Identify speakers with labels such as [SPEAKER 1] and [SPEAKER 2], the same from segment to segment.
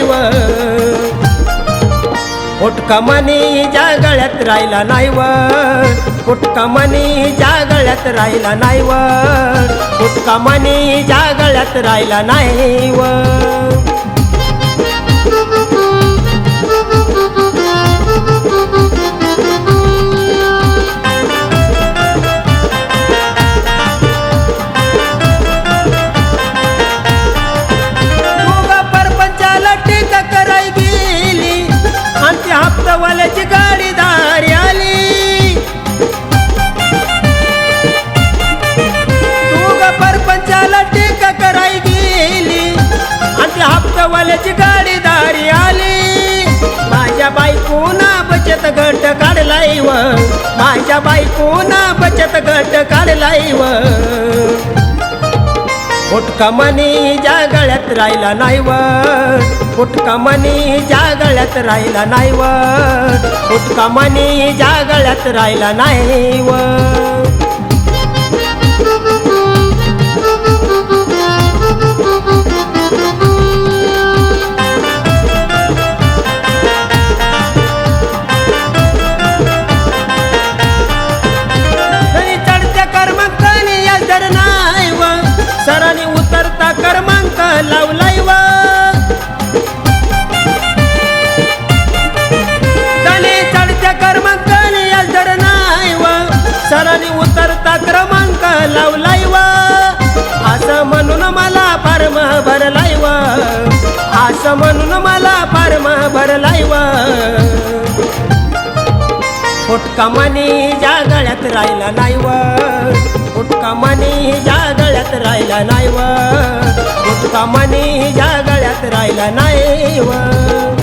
[SPEAKER 1] जीव फुटकमनी ज्या राहिला नाही व फुटकमनी ज्या गळ्यात राहिला नाही व फुटकमनी ज्या गळ्यात राहिला नाही व बचत गट काढलाय व. माझ्या बायकून बचत गट काढलाय व. फुटका मनी ज्या गळ्यात राहिला नाही व. फुटका मनी ज्या गळ्यात राहिला नाही व. फुटका मनी ज्या गळ्यात राहिला नाही व. फार्म भरलाय व असं म्हणून मला फार्म भरलाय व फुटका मनी ज्या गळ्यात राहिला नाही व फुटका मनी ज्या गळ्यात राहिला नाही व फुटका मनी ज्या गळ्यात राहिला नाही व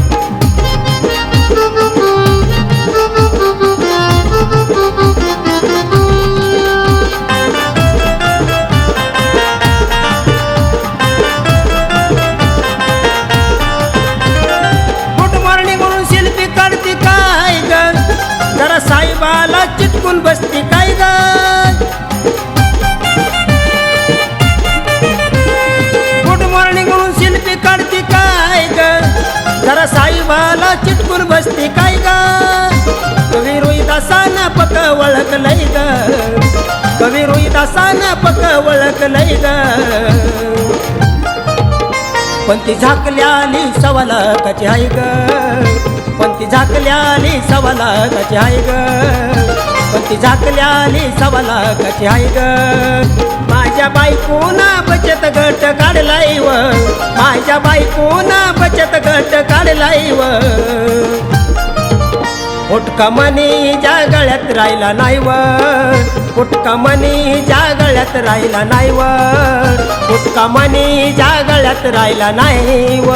[SPEAKER 1] ओळखलंय ग. कवी रोहिदासानं पक ओळखलंय ग. पण ती झाकल्याली सवाला कची आहे ग. पण ती झाकल्याली सवाला कची आहे ग. पण ती झाकल्याली सवाला कची आहे ग. माझ्या बायकोना बचत गट काढलाय व. माझ्या बायकोना बचत गट काढलाय व. फुटका मनी गळ्यात राहिला नाही व फुटका मनी गळ्यात राहिला नाही व फुटका मनी गळ्यात राहिला नाही व